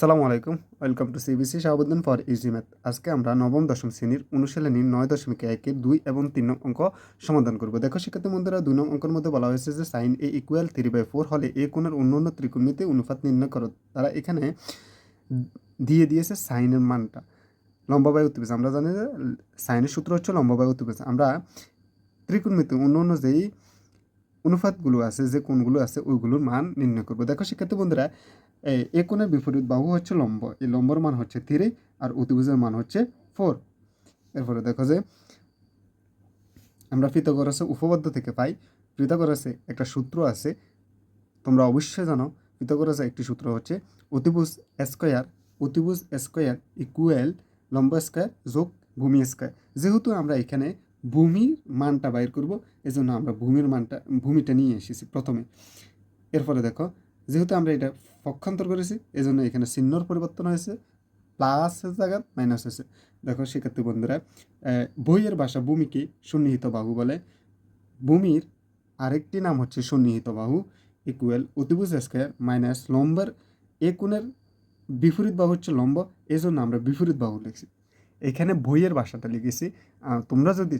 সালামু আলাইকুম, welcome to CBC Shahabuddin for easy math. আজকে আমরা নবম দশম শ্রেণির অনুশীলনী নয় দশমিক একের দুই এবং তিন নং অঙ্ক সমাধান করব। দেখো, শিক্ষার্থী বন্ধুরা, দুই নং অঙ্কের মধ্যে বলা হয়েছে যে sine A equal three by four হলে এ কোণের অন্য অন্য ত্রিকোণমিতি অনুপাত নির্ণয় করো। তারা এখানে দিয়ে দিয়েছে সাইনের মানটা। লম্বা বাই অতিবেশ আমরা জানি যে সাইনের সূত্র হচ্ছে লম্বা বাই অতিবেশ আমরা ত্রিকোণমিতি অন্য অন্য যেই অনুপাতগুলো আছে, যে কোণগুলো আছে, ওইগুলোর মান নির্ণয় করব। দেখো, শিক্ষার্থী বন্ধুরা, এ কোণের বিপরীত বাহু হচ্ছে লম্ব। এই লম্বর মান হচ্ছে থ্রি আর অতিভুজের মান হচ্ছে ফোর এরপরে দেখো যে, আমরা ফিতগরসে উপপাদ্য থেকে পাই ফিতগরসে একটা সূত্র আছে, তোমরা অবশ্যই জানো ফিতগরসে একটি সূত্র হচ্ছে অতিভুজ স্কোয়ার। অতিভুজ স্কোয়ার ইকুয়াল লম্ব স্কোয়ার যোগ ভূমি স্কোয়ার। যেহেতু আমরা এখানে ভূমির মানটা বাইর করব। এজন্য আমরা ভূমির মানটা, ভূমিটা নিয়ে এসেছি প্রথমে। এরপরে দেখো, যেহেতু আমরা এটা পক্ষান্তর করেছি এই জন্য এখানে চিহ্নর পরিবর্তন হয়েছে, প্লাস জায়গা, মাইনাস হয়েছে। দেখো, শিক্ষার্থী বন্ধুরা বইয়ের ভাষা ভূমিকে সন্নিহিত বাহু বলে। ভূমির আরেকটি নাম হচ্ছে সন্নিহিত বাহু ইকুয়াল অতিভুজ স্কোয়ার মাইনাস লম্বের। এ কোণের বিপরীত বাহু হচ্ছে লম্ব এই জন্য আমরা বিপরীত বাহু লিখছি। এখানে বইয়ের ভাষাটা লিখেছি। তোমরা যদি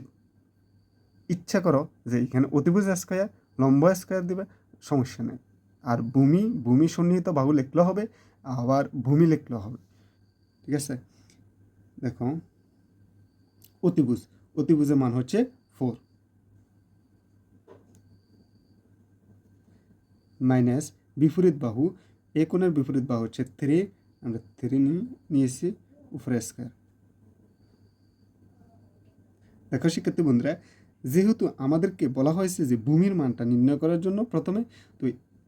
ইচ্ছা করো যে এখানে অতিভুজ স্কোয়ার, লম্ব স্কোয়ার দিবে, সমস্যা নেই। আর ভূমি ভূমি সন্নিহিত বাহু লিখলেও হবে, আবার ভূমি লিখলেও হবে। ঠিক আছে? দেখো, অতিভুজ। অতিভুজের মান হচ্ছে ফোর মাইনাস বিপরীত বাহু, এ কোণের বিপরীত বাহু হচ্ছে থ্রি আমরা থ্রি নিয়েছি উপরে স্কোয়ার। দেখো শিক্ষার্থী বন্ধুরা, যেহেতু আমাদেরকে বলা হয়েছে যে ভূমির মানটা নির্ণয় করার জন্য প্রথমে, তো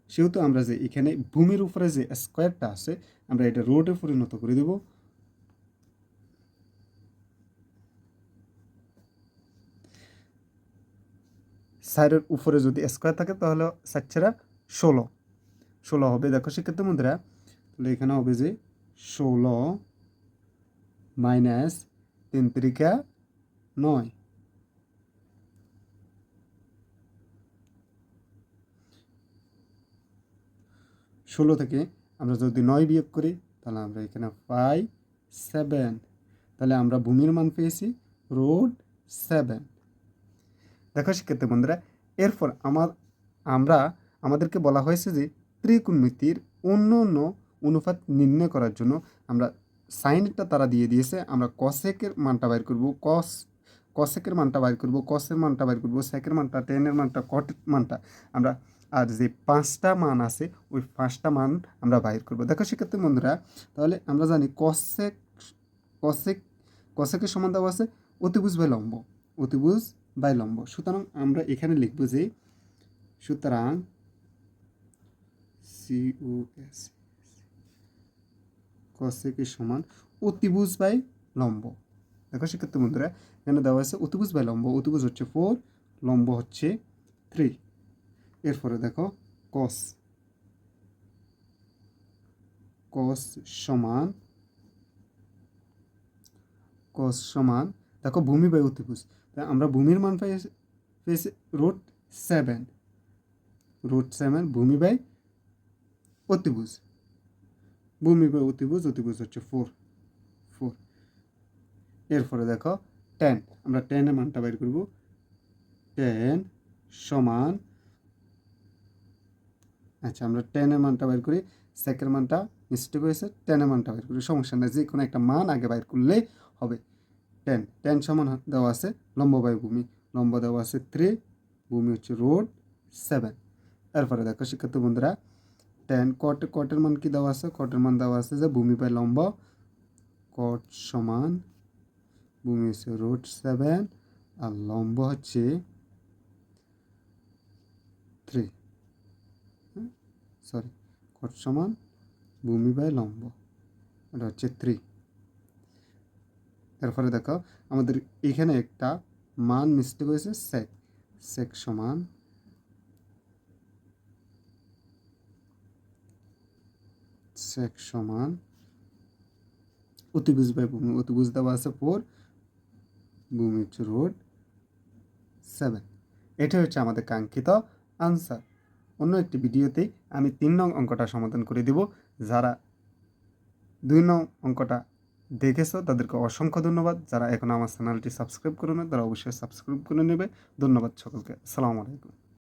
সেহেতু আমরা যে এখানে ভূমির উপরে যে স্কোয়ারটা আছে, আমরা এটা রোডে পরিণত করে দেব। সাইডের উপরে যদি স্কোয়ার থাকে, তাহলে সাচ্ছেরা ষোলো। ষোলো হবে। দেখো শিক্ষার্থী বন্ধুরা, তাহলে এখানে হবে যে ষোলো মাইনাস তিন তিরিকা নয়। ষোলো থেকে আমরা যদি নয় বিয়োগ করি, তাহলে আমরা এখানে পাই সেভেন তাহলে আমরা ভূমির মান পেয়েছি রোড সেভেন দেখো শিক্ষার্থী বন্ধুরা, এরপর আমার, আমরা, আমাদেরকে বলা হয়েছে যে ত্রিকোণমিতির অন্য অন্য অনুপাত নির্ণয় করার জন্য আমরা সাইনটা তারা দিয়ে দিয়েছে, আমরা কসেকের মানটা বাইর করব কস কসেকের মানটা বাইর করব, কসের মানটা বাইর করব, সেকের মানটা, টেনের মানটা, কটের মানটা, আমরা আর যে পাঁচটা মান আছে, ওই পাঁচটা মান আমরা বাইর করব। দেখো সেক্ষেত্রে বন্ধুরা, তাহলে আমরা জানি কসেক কসেক, কসেকের সমান দেওয়া আছে অতিভুজ বাই লম্ব, অতিভুজ বাই লম্ব। সুতরাং আমরা এখানে লিখব যে, সুতরাং সিওএস কসেকের সমান অতিভুজ বাই লম্ব। দেখো শিক্ষার্থী বন্ধুরা এখানে দেওয়া আছে অতিভুজ বাই লম্ব অতিভুজ হচ্ছে ফোর লম্ব হচ্ছে থ্রি এরপরে দেখো কস কস সমান কস সমান, দেখো ভূমি বাই অতিভুজ আমরা ভূমির মান পাই, পেয়েছি রুট সেভেন রুট সেভেন ভূমি বাই অতিভুজ ভূমি বাই অতিভুজ অতিভুজ হচ্ছে ফোর এরপরে দেখো টেন আমরা টেনের মানটা বের করব। টেন সমান আচ্ছা আমরা টেনের মানটা বের করি সেকের মানটা মিস্টেক হয়েছে টেনের মানটা বের করি, সমস্যা নেই, যে কোনো একটা মান আগে বাইর করলেই হবে। টেন টেন সমান দেওয়া আছে লম্ব বাই ভূমি লম্ব দেওয়া আছে থ্রি ভূমি হচ্ছে রোড সেভেন এরপরে দেখো, শিক্ষার্থী বন্ধুরা টেন কট কটের মান কি দেওয়া আছে? কটের মান দেওয়া আছে যে ভূমি বাই লম্ব কট সমান ভূমি হচ্ছে রোড সেভেন আর লম্ব হচ্ছে থ্রি। সরি কট সমান ভূমি বাই লম্ব। এটা হচ্ছে থ্রি। এরপরে দেখো, আমাদের এখানে একটা মান মিস্টেক হয়েছে সেক সেক সমান সেক সমান অতিভুজ বাই ভূমি, অতিভুজ দেওয়া আছে ফোর ভূমি রুট সেভেন। এটা হচ্ছে আমাদের কাঙ্ক্ষিত আনসার। অন্য একটি ভিডিওতে আমি তিন নং অঙ্কটা সমাধান করে দিব। যারা দুই নং অঙ্কটা দেখেছ, তাদেরকে অসংখ্য ধন্যবাদ। যারা এখন আমার চ্যানেলটি সাবস্ক্রাইব করে নেয় তারা অবশ্যই সাবস্ক্রাইব করে নেবে। ধন্যবাদ সকলকে। আসসালামু আলাইকুম।